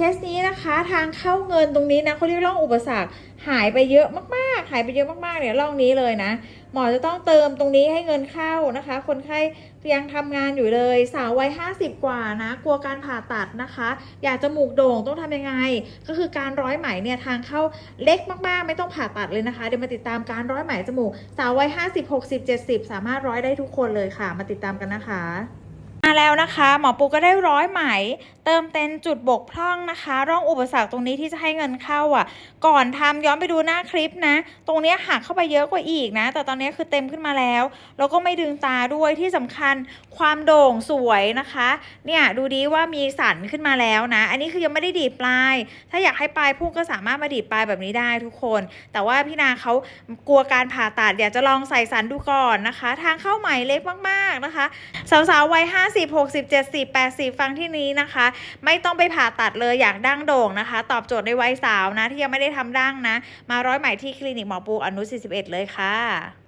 เคสนี้นะคะทางเข้าเงินตรงนี้นะเขาเรียกร่องอุปสรรคหายไปเยอะมากๆ หายไปเยอะมากๆเนี่ยร่องนี้เลยนะ หมอจะต้องเติมตรงนี้ให้เงินเข้านะคะ คนไข้ยังทำงานอยู่เลย สาววัย 50 กว่านะ กลัวการผ่าตัดนะคะ อยากจมูกโด่งต้องทำยังไง ก็คือการร้อยไหมเนี่ยทางเข้าเล็กมากๆ ไม่ต้องผ่าตัดเลยนะคะ เดี๋ยวมาติดตามการร้อยไหมจมูก สาววัย 50 60 70 สามารถร้อยได้ทุกคนเลยค่ะ มาติดตามกันนะคะ มาแล้วนะคะหมอปูก็ได้ร้อยไหม เติมเต็มจุดบกพร่องนะคะ ร่องอุปสรรคตรงนี้ที่จะให้เงินเข้าอะ ก่อนทำย้อนไปดูหน้าคลิปนะ ตรงนี้หักเข้าไปเยอะกว่าอีกนะ แต่ตอนนี้คือเต็มขึ้นมาแล้วแล้วก็ไม่ดึงตาด้วยที่สำคัญความโด่งสวยนะคะ เนี่ยดูดีว่ามีสันขึ้นมาแล้วนะ อันนี้คือยังไม่ได้ดีดปลาย ถ้าอยากให้ปลายพุ่งก็สามารถมาดีดปลายแบบนี้ได้ทุกคน แต่ว่าพี่นาเขากลัวการผ่าตัดอยากจะลองใส่สันดูก่อนนะคะ ทางเข้าใหม่เล็กมาก ๆนะคะ สาวๆวัย50 60 70 80 ฟังที่นี้นะคะ ไม่ต้องไปผ่าตัดเลยอยากดั้งโด่งนะคะ ตอบโจทย์ในวัยสาวนะที่ยังไม่ได้ทำดั้งนะ มาร้อยใหม่ที่คลินิกหมอปูอนุ41 เลยค่ะ